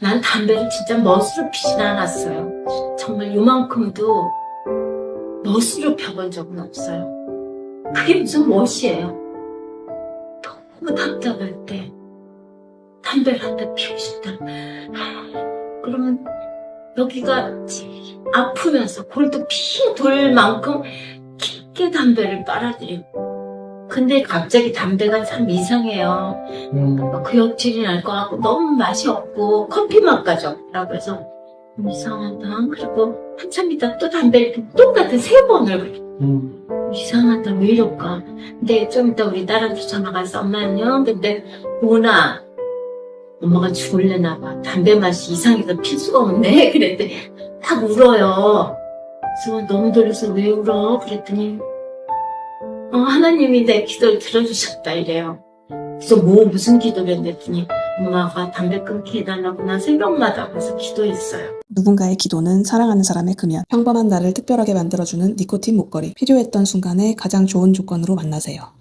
난 담배를 진짜 멋으로 피진 않았어요. 정말 요만큼도 멋으로 펴본 적은 없어요. 그게 무슨 멋이에요? 너무 답답할 때 담배를 한 대 피우고 싶다. 그러면 여기가 아프면서 골도 피 돌 만큼 깊게 담배를 빨아들이고 근데 갑자기 담배가 참 이상해요. 뭐 구역질이 날 것 같고 너무 맛이 없고 커피 맛까지 없다고 해서 음, 이상하다. 그리고 한참 있다 또 담배를 똑같은 세 번을 이상하다 왜 이럴까. 근데 좀 이따 우리 딸한테 전화가 왔어. 엄마 안녕. 근데 오나 엄마가 죽을래나 봐. 담배 맛이 이상해서 필 수가 없네. 그랬더니 딱 울어요. 그래서 너무 돌려서 왜 울어? 그랬더니 어, 하나님이 내 기도를 들어주셨다 이래요. 그래서 뭐 무슨 기도를 했더니 엄마가 담배 끊게 해달라고 난 새벽마다 가서 기도했어요. 누군가의 기도는 사랑하는 사람의 금연. 평범한 나를 특별하게 만들어주는 니코틴 목걸이. 필요했던 순간에 가장 좋은 조건으로 만나세요.